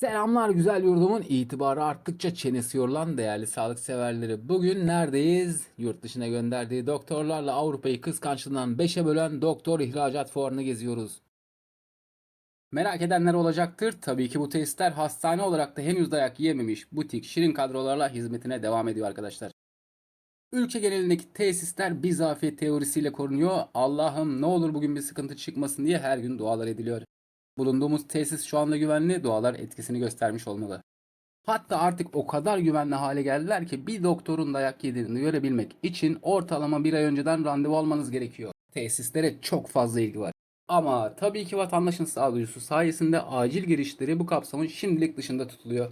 Selamlar güzel yurdumun itibarı arttıkça çenesi yorulan değerli sağlık severleri. Bugün neredeyiz? Yurt dışına gönderdiği doktorlarla Avrupa'yı kıskançlığından 5'e bölen doktor ihracat fuarını geziyoruz. Merak edenler olacaktır. Tabii ki bu tesisler hastane olarak da henüz dayak yememiş butik şirin kadrolarla hizmetine devam ediyor arkadaşlar. Ülke genelindeki tesisler bir zafiyet teorisiyle korunuyor. Allah'ım ne olur bugün bir sıkıntı çıkmasın diye her gün dualar ediliyor. Bulunduğumuz tesis şu anda güvenli, dualar etkisini göstermiş olmalı. Hatta artık o kadar güvenli hale geldiler ki bir doktorun dayak yediğini görebilmek için ortalama bir ay önceden randevu almanız gerekiyor. Tesislere çok fazla ilgi var. Ama tabii ki vatandaşın sağduyusu sayesinde acil girişleri bu kapsamın şimdilik dışında tutuluyor.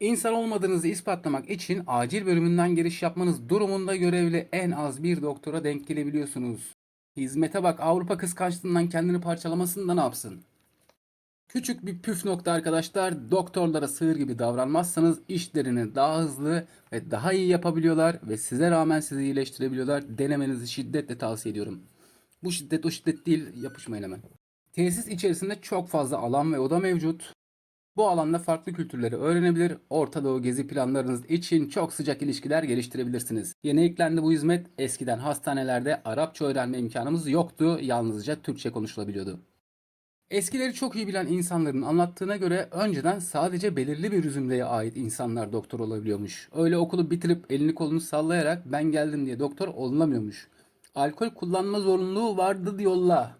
İnsan olmadığınızı ispatlamak için acil bölümünden giriş yapmanız durumunda görevli en az bir doktora denk gelebiliyorsunuz. Hizmete bak Avrupa kıskançlığından kendini parçalamasında ne yapsın? Küçük bir püf nokta arkadaşlar. Doktorlara sığır gibi davranmazsanız işlerini daha hızlı ve daha iyi yapabiliyorlar ve size rağmen sizi iyileştirebiliyorlar. Denemenizi şiddetle tavsiye ediyorum. Bu şiddet o şiddet değil yapışmayın hemen. Tesis içerisinde çok fazla alan ve oda mevcut. Bu alanda farklı kültürleri öğrenebilir, Orta Doğu gezi planlarınız için çok sıcak ilişkiler geliştirebilirsiniz. Yeni eklendi bu hizmet. Eskiden hastanelerde Arapça öğrenme imkanımız yoktu, yalnızca Türkçe konuşulabiliyordu. Eskileri çok iyi bilen insanların anlattığına göre önceden sadece belirli bir zümreye ait insanlar doktor olabiliyormuş. Öyle okulu bitirip elini kolunu sallayarak ben geldim diye doktor olunamıyormuş. Alkol kullanma zorunluluğu vardı diyorlar.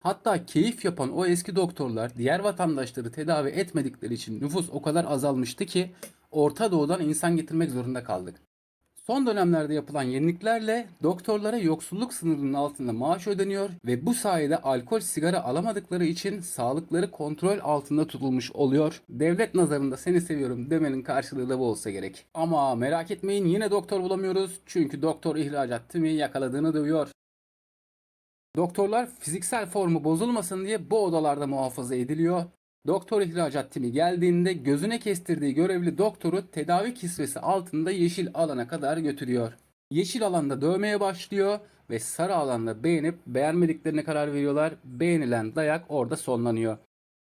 Hatta keyif yapan o eski doktorlar diğer vatandaşları tedavi etmedikleri için nüfus o kadar azalmıştı ki Orta Doğu'dan insan getirmek zorunda kaldık. Son dönemlerde yapılan yeniliklerle doktorlara yoksulluk sınırının altında maaş ödeniyor ve bu sayede alkol sigara alamadıkları için sağlıkları kontrol altında tutulmuş oluyor. Devlet nazarında seni seviyorum demenin karşılığı da bu olsa gerek. Ama merak etmeyin yine doktor bulamıyoruz çünkü doktor ihracat timi yakaladığını dövüyor. Doktorlar fiziksel formu bozulmasın diye bu odalarda muhafaza ediliyor. Doktor ihracat timi geldiğinde gözüne kestirdiği görevli doktoru tedavi kisvesi altında yeşil alana kadar götürüyor. Yeşil alanda dövmeye başlıyor ve sarı alanda beğenip beğenmediklerine karar veriyorlar. Beğenilen dayak orada sonlanıyor.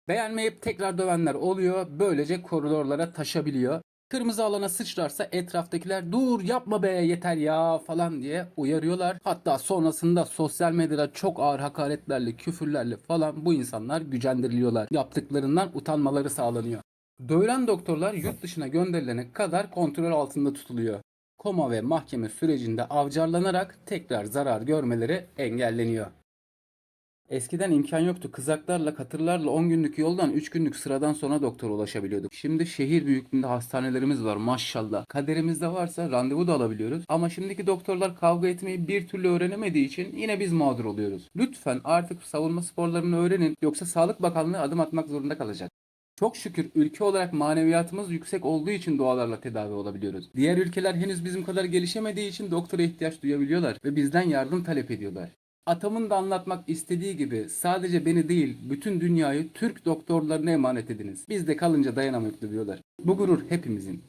Beğenmeyip tekrar dövenler oluyor. Böylece koridorlara taşabiliyor. Kırmızı alana sıçrarsa etraftakiler dur yapma be yeter ya falan diye uyarıyorlar. Hatta sonrasında sosyal medyada çok ağır hakaretlerle, küfürlerle falan bu insanlar gücendiriliyorlar. Yaptıklarından utanmaları sağlanıyor. Dövülen doktorlar yurt dışına gönderilene kadar kontrol altında tutuluyor. Koma ve mahkeme sürecinde avcarlanarak tekrar zarar görmeleri engelleniyor. Eskiden imkan yoktu. Kızaklarla, katırlarla 10 günlük yoldan 3 günlük sıradan sonra doktora ulaşabiliyorduk. Şimdi şehir büyüklüğünde hastanelerimiz var maşallah. Kaderimizde varsa randevu da alabiliyoruz. Ama şimdiki doktorlar kavga etmeyi bir türlü öğrenemediği için yine biz mağdur oluyoruz. Lütfen artık savunma sporlarını öğrenin yoksa Sağlık Bakanlığı adım atmak zorunda kalacak. Çok şükür ülke olarak maneviyatımız yüksek olduğu için dualarla tedavi olabiliyoruz. Diğer ülkeler henüz bizim kadar gelişemediği için doktora ihtiyaç duyabiliyorlar ve bizden yardım talep ediyorlar. Atamın da anlatmak istediği gibi sadece beni değil bütün dünyayı Türk doktorlarına emanet ediniz. Biz de kalınca dayanamayıp diyorlar. Bu gurur hepimizin.